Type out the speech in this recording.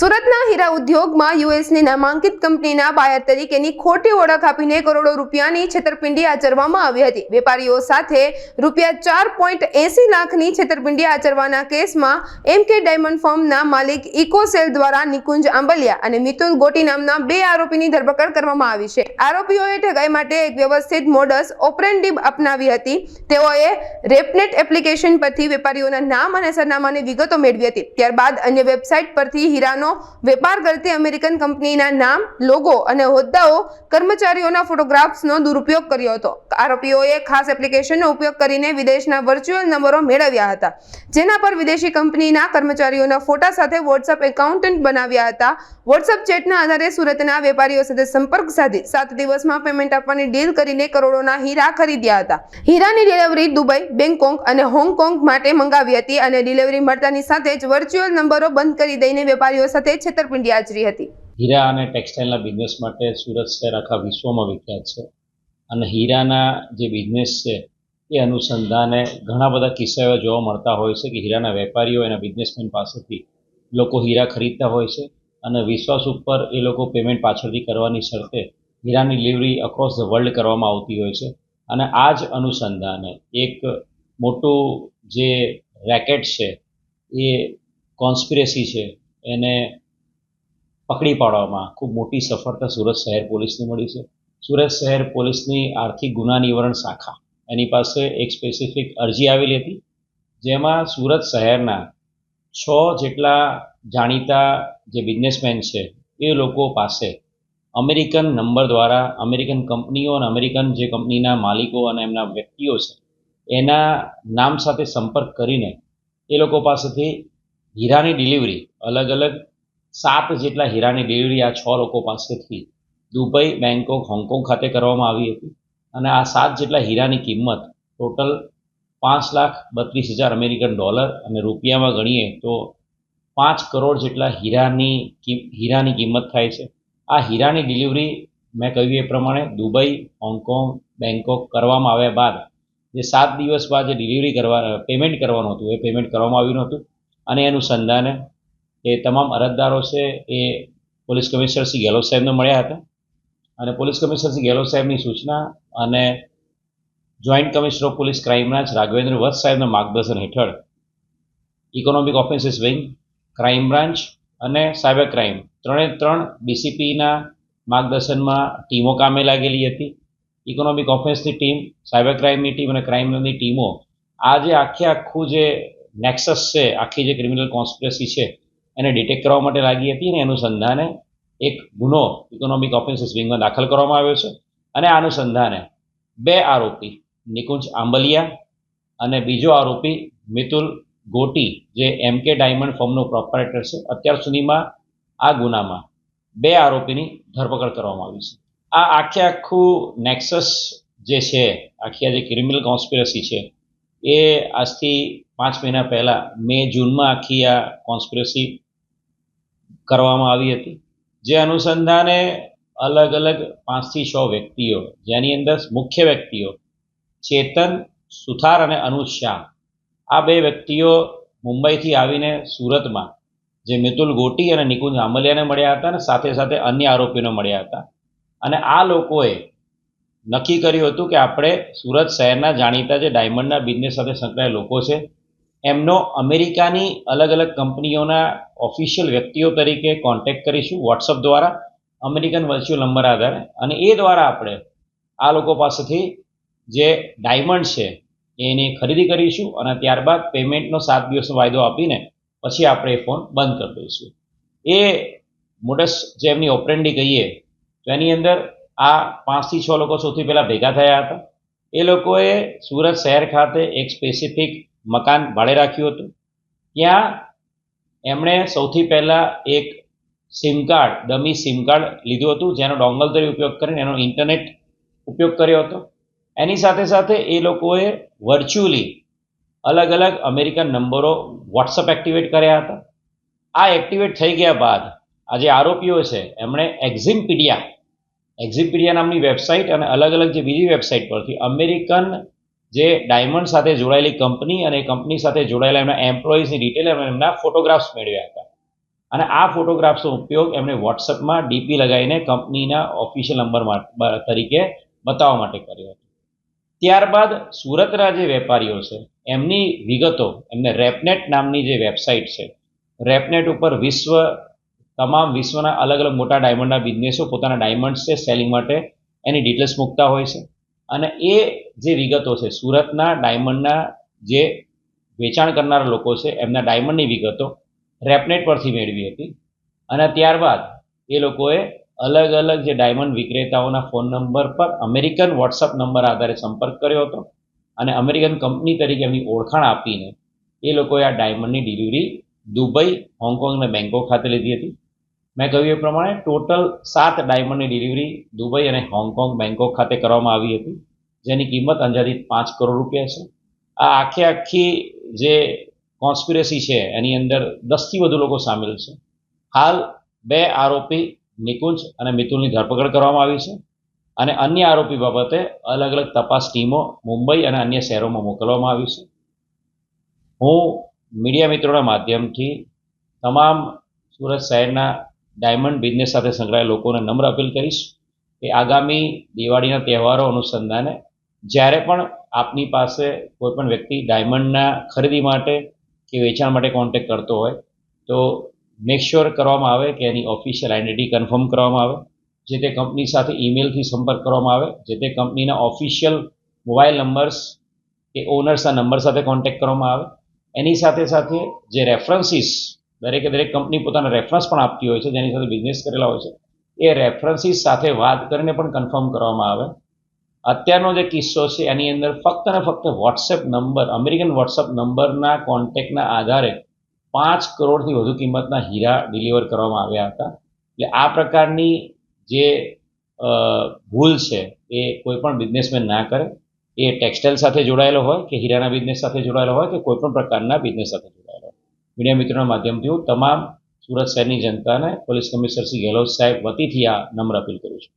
સુરતના હીરા ઉદ્યોગમાં યુએસની નામાંકિત કંપનીના બાયર તરીકેની ખોટી ઓળખ આપીને કરોડો રૂપિયાની છેતરપિંડી આચરવામાં આવી હતી. વેપારીઓ સાથે રૂપિયા ચાર પોઈન્ટ એસી લાખની છેતરપિંડી આચરવાના કેસમાં એમ કે ડાયમંડ ફર્મના માલિક ઇકોસેલ દ્વારા નિકુંજ આંબલિયા અને મિતુલ ગોટી નામના બે આરોપીની ધરપકડ કરવામાં આવી છે. આરોપીઓએ ઠગાઈ માટે એક વ્યવસ્થિત મોડસ ઓપરેન્ડિબ અપનાવી હતી. તેઓએ રેપનેટ એપ્લિકેશન પરથી વેપારીઓના નામ અને સરનામાની વિગતો મેળવી હતી. ત્યારબાદ અન્ય વેબસાઇટ પરથી હીરાનો વેપાર કરતી અમેરિકન કંપનીના નામ, લોગો અને હોદ્દાઓ કર્મચારીઓના ફોટોગ્રાફ્સનો દુરુપયોગ કર્યો હતો. આરોપીઓએ ખાસ એપ્લિકેશનનો ઉપયોગ કરીને વિદેશના વર્ચ્યુઅલ નંબરો મેળવ્યા હતા, જેના પર વિદેશી કંપનીના કર્મચારીઓના ફોટા સાથે વોટ્સઅપ એકાઉન્ટન્ટ બનાવ્યા હતા. વોટ્સઅપ ચેટના આધારે સુરતના વેપારીઓ સાથે સંપર્ક સાધી સાત દિવસમાં પેમેન્ટ આપવાની ડીલ કરીને કરોડોના હીરા ખરીદ્યા હતા. હીરાની ડિલિવરી દુબઈ બેંગકોક અને હોંગકોંગ માટે મંગાવી હતી અને ડિલિવરી મળતાની સાથે જ વર્ચ્યુઅલ નંબરો બંધ કરી દઈને વેપારીઓ સાથે છેતરપિંડી આચરી હતી. હીરા અને ટેક્સટાઇલના બિઝનેસ માટે સુરત શહેર આખા વિશ્વમાં વિખ્યાત છે. અને હીરાના જે બિઝનેસ છે, એ અનુસંધાને ઘણા બધા કિસ્સા એવા જોવા મળતા હોય છે કે હીરાના વેપારીઓ એના બિઝનેસમેન પાસેથી લોકો હીરા ખરીદતા હોય છે અને વિશ્વાસ ઉપર એ લોકો પેમેન્ટ પાછળથી કરવાની શરતે હીરાની ડિલિવરી અક્રોસ ધ વર્લ્ડ કરવામાં આવતી હોય છે. અને આ જ અનુસંધાને એક મોટું જે રેકેટ છે, એ કોન્સ્પિરેસી છે એને પકડી પાડવામાં ખૂબ મોટી સફળતા સુરત શહેર પોલીસને મળી છે. સુરત શહેર પોલીસની આર્થિક ગુના નિવારણ શાખા. એની પાસે એક સ્પેસિફિક અરજી આવેલી હતી, જેમાં સુરત શહેરના છ જેટલા જાણીતા જે બિઝનેસમેન છે, એ લોકો પાસે અમેરિકન નંબર દ્વારા, અમેરિકન કંપનીઓ અને અમેરિકન જે કંપનીના માલિકો અને એમના વ્યક્તિઓ છે, એના નામ સાથે સંપર્ક કરીને એ લોકો પાસેથી હીરાની ડિલિવરી અલગ અલગ સાત જેટલા હીરાની ડિલિવરી આ છ લોકો પાસેથી દુબઈ બેંકોક હોંગકોંગ ખાતે કરવામાં આવી હતી. અને આ સાત જેટલા હીરાની કિંમત ટોટલ પાંચ લાખ બત્રીસ હજાર અમેરિકન ડોલર અને રૂપિયામાં ગણીએ તો પાંચ કરોડ જેટલા હીરાની હીરાની કિંમત થાય છે. આ હીરાની ડિલિવરી મેં કહ્યું એ પ્રમાણે દુબઈ, હોંગકોંગ બેંકોક કરવામાં આવ્યા બાદ જે સાત દિવસ બાદ જે ડિલિવરી કરવા પેમેન્ટ કરવાનું હતું, એ પેમેન્ટ કરવામાં આવ્યું નહોતું. અને એનું સંધાન એ તમામ અરજદારો છે એ પોલીસ કમિશનર શ્રી ગેહલોત સાહેબને મળ્યા હતા. અને પોલીસ કમિશનર શ્રી ગેહલોત સાહેબની સૂચના અને joint commissioner of police crime branch Raghavendra Vats સાહેબના માર્ગદર્શન હેઠળ economic offences wing crime branch અને સાયબર ક્રાઇમ ત્રણે ત્રણ ડીસીપીના માર્ગદર્શનમાં ટીમો કામે લાગેલી હતી. ઇકોનોમિક ઓફેન્સની ટીમ, સાયબર ક્રાઇમની ટીમ અને ક્રાઇમની ટીમો આ જે આખે આખું જે નેક્સસ છે, આખી જે ક્રિમિનલ કોન્સ્પિરસી છે, એને ડિટેક્ટ કરવા માટે લાગી હતી અને અનુસંધાને એક ગુનો ઇકોનોમિક ઓફેન્સીસ વિંગમાં દાખલ કરવામાં આવ્યો છે. અને આ અનુસંધાને બે આરોપી, નિકુંજ આંબલિયા અને બીજો આરોપી મિતુલ ગોટી, જે એમ કે ડાયમંડ ફર્મનો પ્રોપરેટર છે, અત્યાર સુધીમાં આ ગુનામાં બે આરોપીની ધરપકડ કરવામાં આવી છે. આ આખે આખું નેક્સસ જે છે, આખી આ જે ક્રિમિનલ કોન્સ્પિરસી છે, એ આજથી પાંચ મહિના પહેલાં મે, જૂનમાં આખી આ કોન્સ્પિરસી કરવામાં આવી હતી. જે અનુસંધાને અલગ અલગ પાંચથી છ વ્યક્તિઓ, જેની અંદર મુખ્ય વ્યક્તિઓ ચેતન, સુથાર અને અનુજ શાહ. આ બે વ્યક્તિઓ મુંબઈથી આવીને સુરતમાં, જે મિતુલ ગોટી અને નિકુંજ આંબલિયાને મળ્યા હતા અને સાથે સાથે અન્ય આરોપીઓને મળ્યા હતા. અને આ લોકોએ નક્કી કર્યું હતું કે આપણે સુરત શહેરના જાણીતા જે ડાયમંડના બિઝનેસ સાથે સંકળાયેલા લોકો છે એમનો અમેરિકાની અલગ અલગ કંપનીઓના ઓફિશિયલ વ્યક્તિઓ તરીકે કોન્ટેક્ટ કરીશું વોટ્સઅપ દ્વારા અમેરિકન વર્ચ્યુઅલ નંબર આધારે. અને એ દ્વારા આપણે આ લોકો પાસેથી જે ડાયમંડ છે, એની ખરીદી કરીશું અને ત્યારબાદ પેમેન્ટનો સાત દિવસનો વાયદો આપીને પછી આપણે એ ફોન બંધ કરી દઈશું. એ મોડસ જે એમની ઓપરેન્ડી કહીએ, તો એની અંદર આ પાંચથી છ લોકો સૌથી પહેલાં ભેગા થયા હતા. એ લોકોએ સુરત શહેર ખાતે એક સ્પેસિફિક મકાન ભાડે રાખ્યું હતું. ત્યાં એમણે સૌથી પહેલાં એક SIM card, dummy SIM card લીધું હતું, જેનો ડોંગલ તરીકે ઉપયોગ કરીને એનો ઇન્ટરનેટ ઉપયોગ કર્યો હતો. એની સાથે સાથે એ લોકોએ વર્ચ્યુઅલી અલગ અલગ અમેરિકન નંબરો વોટ્સઅપ એક્ટિવેટ કર્યા હતા. આ એક્ટિવેટ થઈ ગયા બાદ આ જે આરોપીઓ છે, એમણે એક્ઝિમપીડિયા એક્ઝિમપીડિયા નામની વેબસાઇટ અને અલગ અલગ જે બીજી વેબસાઇટ પરથી અમેરિકન જે ડાયમંડ સાથે જોડાયેલી કંપની અને કંપની સાથે જોડાયેલા એમના એમ્પ્લોઈઝની ડિટેલ અને એમના ફોટોગ્રાફ્સ મેળવ્યા હતા. અને આ ફોટોગ્રાફ્સનો ઉપયોગ એમણે વોટ્સઅપમાં ડીપી લગાવીને કંપનીના ઓફિશિયલ નંબર તરીકે બતાવવા માટે કર્યો હતો. ત્યારબાદ સુરતના જે વેપારીઓ છે, એમની વિગતો, એમને રેપનેટ નામની જે વેબસાઇટ છે, રેપનેટ ઉપર વિશ્વ, તમામ વિશ્વના અલગ અલગ મોટા ડાયમંડના બિઝનેસો પોતાના ડાયમંડ્સ છે સેલિંગ માટે એની ડિટેલ્સ મૂકતા હોય છે. અને એ જે વિગતો છે, સુરતના, ડાયમંડના જે વેચાણ કરનારા લોકો છે, એમના ડાયમંડની વિગતો રેપનેટ પરથી મેળવી હતી. અને ત્યારબાદ એ લોકોએ અલગ અલગ જે ડાયમંડ વિક્રેતાઓના ફોન નંબર પર અમેરિકન વોટ્સઅપ નંબર આધારે સંપર્ક કર્યો હતો. અને અમેરિકન કંપની તરીકે એમની ઓળખાણ આપીને એ લોકોએ આ ડાયમંડની ડિલિવરી દુબઈ, હોંગકોંગ અને બેંકોક ખાતે લીધી હતી. મેં કહ્યું એ પ્રમાણે ટોટલ સાત ડાયમંડની ડિલિવરી દુબઈ અને હોંગકોંગ બેંકોક ખાતે કરવામાં આવી હતી, જેની કિંમત અંદાજિત પાંચ કરોડ રૂપિયા છે. આ આખે આખી જે કોન્સ્પિરસી છે, એની અંદર દસથી વધુ લોકો સામેલ છે. હાલ બે આરોપી નિકુંજ અને મિતુલની ધરપકડ કરવામાં આવી છે અને અન્ય આરોપી બાબતે અલગ અલગ તપાસ ટીમો મુંબઈ અને અન્ય શહેરોમાં મોકલવામાં આવી છે. હું મીડિયા મિત્રોના માધ્યમથી તમામ સુરત શહેરના ડાયમંડ બિઝનેસ સાથે સંકળાયેલા લોકોને નમ્ર અપીલ કરીશ કે આગામી દિવાળીના તહેવારો અનુસંધાને જ્યારે પણ આપની પાસે કોઈ પણ વ્યક્તિ ડાયમંડના ખરીદી માટે કે વેચાણ માટે કોન્ટેક કરતો હોય, તો મેક શ્યોર કરવામાં આવે કે એની ઓફિશિયલ આઈડેન્ટિટી કન્ફર્મ કરવામાં આવે, જે તે કંપની સાથે ઈમેલથી સંપર્ક કરવામાં આવે, જે તે કંપનીના ઓફિશિયલ મોબાઈલ નંબર્સ કે ઓનર્સના નંબર સાથે કોન્ટેક કરવામાં આવે. એની સાથે સાથે જે રેફરન્સીસ દરેકે દરેક કંપની પોતાના રેફરન્સ પણ આપતી હોય છે, જેની સાથે બિઝનેસ કરેલા હોય છે. એ રેફરન્સીસ સાથે વાત કરીને પણ કન્ફર્મ કરવામાં આવે. અત્યારનો જે કિસ્સો છે, એની અંદર ફક્ત ને ફક્ત વોટ્સએપ નંબર અમેરિકન વોટ્સએપ નંબરના કોન્ટેક્ટના આધારે પાંચ કરોડથી વધુ કિંમતના હીરા ડિલિવર કરવામાં આવ્યા હતા. એટલે આ પ્રકારની જે ભૂલ છે, એ કોઈ પણ બિઝનેસમેન ના કરે. એ ટેક્સટાઇલ સાથે જોડાયેલો હોય કે હીરાના બિઝનેસ સાથે જોડાયેલો હોય કે કોઈ પણ પ્રકારના બિઝનેસ સાથે મીડિયા મિત્રોના માધ્યમથી હું તમામ સુરત શહેરની જનતાને પોલીસ કમિશનર શ્રી ગેહલોત સાહેબ વતીથી આ નમ્ર અપીલ કરું છું.